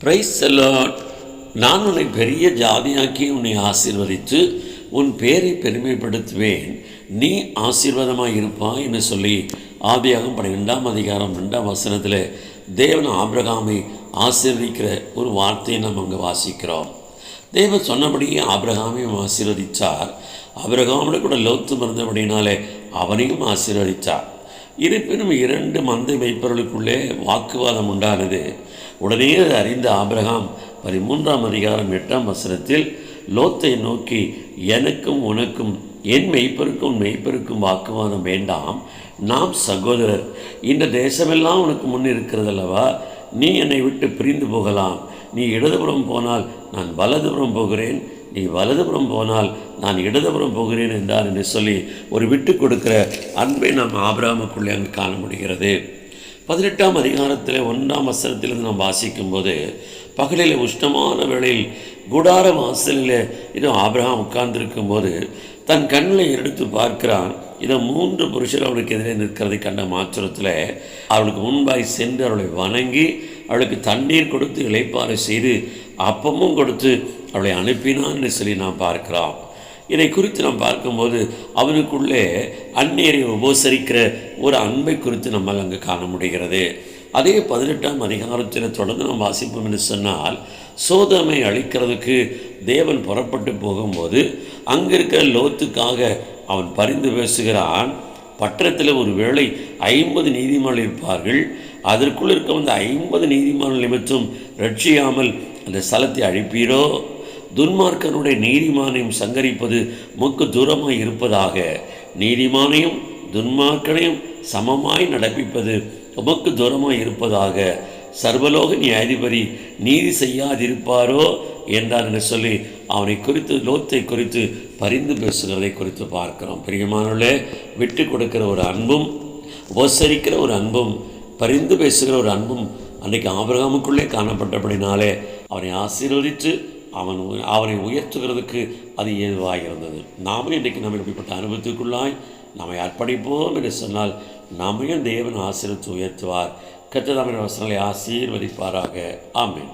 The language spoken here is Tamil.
பிரைஸ் செல்லாட் நான் உன்னை பெரிய ஜாதியாக்கி உன்னை ஆசீர்வதித்து உன் பேரை பெருமைப்படுத்துவேன். நீ ஆசீர்வாதமாக இருப்பாய் என்று சொல்லி ஆதியாகம் பன்னிரெண்டாம் அதிகாரம் ரெண்டாம் வசனத்தில் தேவன் ஆபிரகாமை ஆசீர்வதிக்கிற ஒரு வார்த்தையை நம்ம அங்கே வாசிக்கிறோம். தேவன் சொன்னபடியே ஆபிரகாமையும் ஆசீர்வதித்தார் ஆபிரகாமோட கூட லோத்து மறந்தபடினாலே அவனையும் ஆசீர்வதித்தார் இருப்பினும் இரண்டு மந்தை வைப்பவர்களுக்குள்ளே வாக்குவாதம் உண்டானது. உடனே அதை அறிந்த ஆபிரகாம் பதிமூன்றாம் அதிகாரம் எட்டாம் வசனத்தில் லோத்தை நோக்கி எனக்கும் உனக்கும் என் மெய்ப்பருக்கும் மெய்ப்பருக்கும் வாக்குவாதம் வேண்டாம். நாம் சகோதரர் இந்த தேசமெல்லாம் உனக்கு முன் இருக்கிறதல்லவா? நீ என்னை விட்டு பிரிந்து போகலாம். நீ இடதுபுறம் போனால் நான் வலதுபுறம் போகிறேன். நீ வலதுபுறம் போனால் நான் இடதுபுறம் போகிறேன் என்றார் என்று சொல்லி ஒரு விட்டு கொடுக்கிற அன்பை நாம் ஆபிராமுக்குள்ளே அங்கு காண முடிகிறது. பதினெட்டாம் அதிகாரத்தில் ஒன்றாம் வசனத்திலிருந்து நாம் வாசிக்கும்போது பகலில் உஷ்ணமான வேளையில் குடார வாசலில் இதோ ஆபிரகாம் உட்கார்ந்திருக்கும் போது தன் கண்களை எடுத்து பார்க்கிறான். இதை மூன்று புருஷர் அவளுக்கு எதிரே நிற்கிறதை கண்ட மாத்திரத்தில் அவளுக்கு முன்பாய் சென்று அவளை வணங்கி அவளுக்கு தண்ணீர் கொடுத்து இழைப்பாறை செய்து அப்பமும் கொடுத்து அவளை அனுப்பினான்னு சொல்லி நாம் பார்க்கிறோம். இதை குறித்து நாம் பார்க்கும்போது அவனுக்குள்ளே அந்நியரை உபசரிக்கிற ஒரு அன்பை குறித்து நம்மால் அங்கு காண முடிகிறது. அதே பதினெட்டாம் அதிகாரத்தில் தொடர்ந்து நாம் வாசிப்போம் என்று சொன்னால் சோதமை அழிக்கிறதுக்கு தேவன் புறப்பட்டு போகும்போது அங்கே இருக்கிற லோத்துக்காக அவன் பரிந்து பேசுகிறான். பட்டணத்தில் ஒரு வேளை ஐம்பது நீதிமன்றம் இருப்பார்கள். அதற்குள் இருக்க வந்த ஐம்பது நீதிமன்றம் நிமித்தம் ரட்சியாமல் அந்த ஸ்தலத்தை அழிப்பீரோ? துன்மார்க்கனுடைய நீதிமானையும் சங்கரிப்பது முக்கு தூரமாய் இருப்பதாக. நீதிமானையும் துன்மார்க்கனையும் சமமாய் நடப்பிப்பது உமக்கு தூரமாய் இருப்பதாக. சர்வலோக நியாயாதிபதி நீதி செய்யாதிருப்பாரோ? என்றார் என்று சொல்லி அவனை குறித்து லோத்தை குறித்து பரிந்து பேசுகிறதை குறித்து பார்க்கிறோம். பிரியமானவர்களே விட்டு கொடுக்கிற ஒரு அன்பும் உபசரிக்கிற ஒரு அன்பும் பரிந்து பேசுகிற ஒரு அன்பும் அன்றைக்கு ஆபிரகாமுக்குள்ளே காணப்பட்டபடினாலே அவனை ஆசீர்வதித்து அவன் அவனை உயர்த்துகிறதுக்கு அது ஏதுவாக இருந்தது. நாமும் இன்றைக்கு நம்ம இப்படிப்பட்ட அனுபவத்துக்குள்ளாய் நம்மை அர்ப்பணிப்போம் என்று சொன்னால் நம்மையும் தேவன் ஆசீர்வத்து உயர்த்துவார். கத்ததாமின் வசனங்களை ஆசீர்வதிப்பாராக. ஆமேன்.